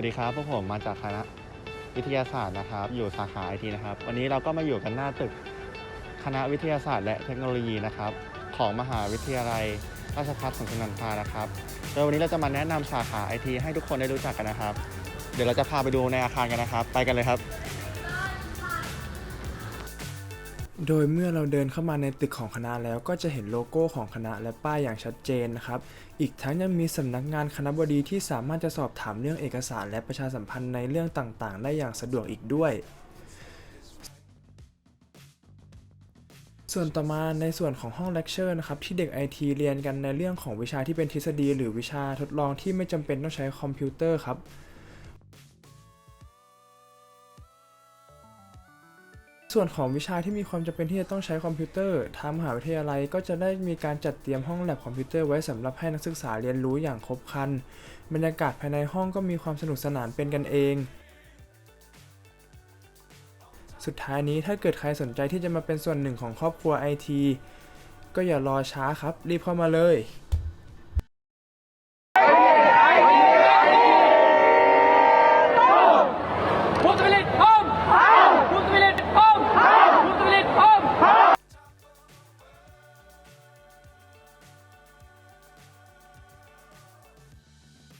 วัสดีครับพวกผมมาจากคณะวิทยาศาสตร์นะครับ อยู่สาขาไอทีนะครับ วันนี้เราก็มาอยู่กันหน้าตึกคณะวิทยาศาสตร์และเทคโนโลยีนะครับ ของมหาวิทยาลัยราชภัฏสวนสุนันทานะครับโดยวันนี้เราจะมาแนะนำสาขาไอทีให้ทุกคนได้รู้จักกันนะครับ เดี๋ยวเราจะพาไปดูในอาคารกันนะครับ ไปกันเลยครับ โดยเมื่อเราเดินเข้ามาในตึกของคณะแล้วก็จะเห็นโลโก้ของคณะและป้ายอย่างชัดเจนนะครับ อีกทั้งยังมีสำนักงานคณะบดีที่สามารถจะสอบถามเรื่องเอกสารและประชาสัมพันธ์ในเรื่องต่างๆ ได้อย่างสะดวกอีกด้วยส่วนต่อมาในส่วนของห้องเลคเชอร์นะครับที่เด็ก IT เรียนกันในเรื่องของวิชาที่เป็นทฤษฎี หรือวิชาทดลองที่ไม่จำเป็นต้องใช้คอมพิวเตอร์ครับ ส่วนของวิชาที่มีความจำเป็นที่จะต้องใช้คอมพิวเตอร์ทางมหาวิทยาลัยก็จะได้มีการจัดเตรียมห้องแลบคอมพิวเตอร์ไว้สำหรับให้นักศึกษาเรียนรู้อย่างครบครัน บรรยากาศภายในห้องก็มีความสนุกสนานเป็นกันเอง สุดท้ายนี้ถ้าเกิดใครสนใจที่จะมาเป็นส่วนหนึ่งของครอบครัวไอทีก็อย่ารอช้าครับ รีบเข้ามาเลยไอทีไกจะไปเล่น